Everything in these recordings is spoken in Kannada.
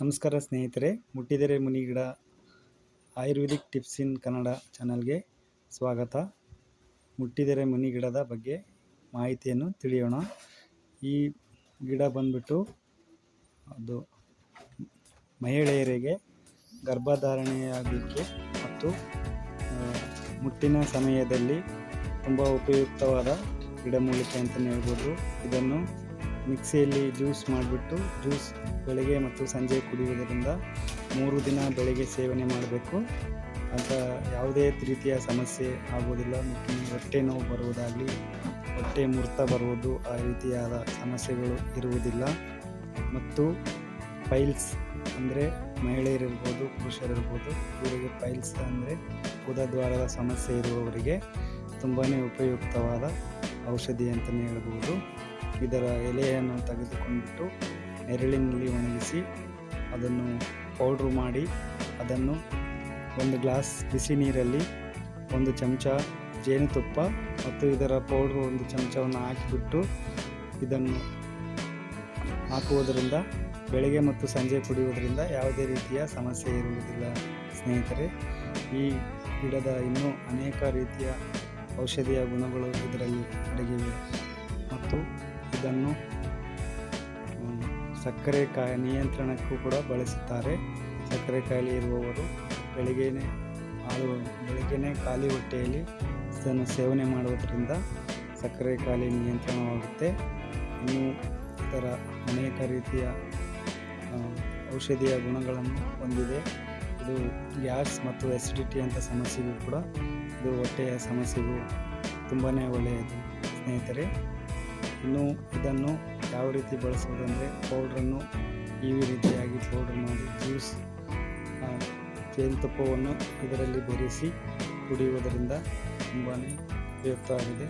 ನಮಸ್ಕಾರ ಸ್ನೇಹಿತರೆ, ಮುಟ್ಟಿದರೆ ಮುನಿಗಿಡ ಆಯುರ್ವೇದಿಕ್ ಟಿಪ್ಸ್ ಇನ್ ಕನ್ನಡ ಚಾನಲ್ಗೆ ಸ್ವಾಗತ. ಮುಟ್ಟಿದರೆ ಮುನಿಗಿಡದ ಬಗ್ಗೆ ಮಾಹಿತಿಯನ್ನು ತಿಳಿಯೋಣ. ಈ ಗಿಡ ಬಂದ್ಬಿಟ್ಟು ಅದು ಮಹಿಳೆಯರಿಗೆ ಗರ್ಭಧಾರಣೆಯಾಗಲಿಕ್ಕೆ ಮತ್ತು ಮುಟ್ಟಿನ ಸಮಯದಲ್ಲಿ ತುಂಬ ಉಪಯುಕ್ತವಾದ ಗಿಡಮೂಲಿಕೆ ಅಂತಲೇ ಹೇಳ್ಬೋದು. ಇದನ್ನು ಮಿಕ್ಸಿಯಲ್ಲಿ ಜ್ಯೂಸ್ ಮಾಡಿಬಿಟ್ಟು ಜ್ಯೂಸ್ ಬೆಳಗ್ಗೆ ಮತ್ತು ಸಂಜೆ ಕುಡಿಯುವುದರಿಂದ ಮೂರು ದಿನ ಬೆಳಗ್ಗೆ ಸೇವನೆ ಮಾಡಬೇಕು. ಅಂತ ಯಾವುದೇ ರೀತಿಯ ಸಮಸ್ಯೆ ಆಗುವುದಿಲ್ಲ. ಮತ್ತು ಹೊಟ್ಟೆ ನೋವು ಬರುವುದಾಗಲಿ, ಹೊಟ್ಟೆ ಮುರ್ತ ಬರುವುದು ಆ ರೀತಿಯಾದ ಸಮಸ್ಯೆಗಳು ಇರುವುದಿಲ್ಲ. ಮತ್ತು ಪೈಲ್ಸ್ ಅಂದರೆ ಮಹಿಳೆಯರಿರ್ಬೋದು, ಪುರುಷರಿರ್ಬೋದು, ಇವರಿಗೆ ಪೈಲ್ಸ್ ಅಂದರೆ ಗುದದ್ವಾರದ ಸಮಸ್ಯೆ ಇರುವವರಿಗೆ ತುಂಬಾ ಉಪಯುಕ್ತವಾದ ಔಷಧಿ ಅಂತಲೇ ಹೇಳ್ಬೋದು. ಇದರ ಎಲೆಯನ್ನು ತೆಗೆದುಕೊಂಡ್ಬಿಟ್ಟು ನೆರಳಿನಲ್ಲಿ ಒಣಗಿಸಿ ಅದನ್ನು ಪೌಡ್ರು ಮಾಡಿ ಅದನ್ನು ಒಂದು ಗ್ಲಾಸ್ ಬಿಸಿ ನೀರಲ್ಲಿ ಒಂದು ಚಮಚ ಜೇನುತುಪ್ಪ ಮತ್ತು ಇದರ ಪೌಡ್ರು ಒಂದು ಚಮಚವನ್ನು ಹಾಕಿಬಿಟ್ಟು ಇದನ್ನು ಹಾಕುವುದರಿಂದ, ಬೆಳಗ್ಗೆ ಮತ್ತು ಸಂಜೆ ಕುಡಿಯುವುದರಿಂದ ಯಾವುದೇ ರೀತಿಯ ಸಮಸ್ಯೆ ಇರುವುದಿಲ್ಲ. ಸ್ನೇಹಿತರೆ, ಈ ಗಿಡದ ಇನ್ನೂ ಅನೇಕ ರೀತಿಯ ಔಷಧೀಯ ಗುಣಗಳು ಇದರಲ್ಲಿ ಅಡಗಿವೆ. ಮತ್ತು ಇದನ್ನು ಸಕ್ಕರೆ ಕಾಯ ನಿಯಂತ್ರಣಕ್ಕೂ ಕೂಡ ಬಳಸುತ್ತಾರೆ. ಸಕ್ಕರೆ ಕಾಯಿಲೆ ಇರುವವರು ಬೆಳಿಗ್ಗೆನೆ ಹಾಲು, ಬೆಳಿಗ್ಗೆನೆ ಖಾಲಿ ಹೊಟ್ಟೆಯಲ್ಲಿ ಇದನ್ನು ಸೇವನೆ ಮಾಡುವುದರಿಂದ ಸಕ್ಕರೆ ಕಾಯಿಲೆ ನಿಯಂತ್ರಣವಾಗುತ್ತೆ. ಇನ್ನು ಇದರ ಅನೇಕ ರೀತಿಯ ಔಷಧೀಯ ಗುಣಗಳನ್ನು ಹೊಂದಿದೆ. ಇದು ಗ್ಯಾಸ್ ಮತ್ತು ಎಸಿಡಿಟಿ ಅಂತ ಸಮಸ್ಯೆಗೂ ಕೂಡ, ಇದು ಹೊಟ್ಟೆಯ ಸಮಸ್ಯೆಗೂ ತುಂಬಾ ಒಳ್ಳೆಯದು. ಸ್ನೇಹಿತರೆ ಇನ್ನು ಇದನ್ನು ಯಾವ ರೀತಿ ಬಳಸುವುದಂದರೆ ಪೌಡ್ರನ್ನು ಈ ರೀತಿಯಾಗಿ ಪೌಡ್ರ್ ಮಾಡಿ ಜ್ಯೂಸ್ ಜೇನುತುಪ್ಪವನ್ನು ಇದರಲ್ಲಿ ಬೆರೆಸಿ ಕುಡಿಯುವುದರಿಂದ ತುಂಬಾ ಉಪಯುಕ್ತವಾಗಿದೆ.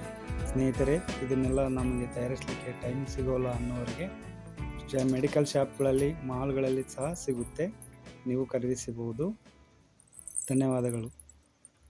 ಸ್ನೇಹಿತರೆ, ಇದನ್ನೆಲ್ಲ ನಮಗೆ ತಯಾರಿಸಲಿಕ್ಕೆ ಟೈಮ್ ಸಿಗೋಲ್ಲ ಅನ್ನೋರಿಗೆ ಮೆಡಿಕಲ್ ಶಾಪ್ಗಳಲ್ಲಿ, ಮಾಲ್ಗಳಲ್ಲಿ ಸಹ ಸಿಗುತ್ತೆ. ನೀವು ಖರೀದಿಸಬಹುದು. ಧನ್ಯವಾದಗಳು.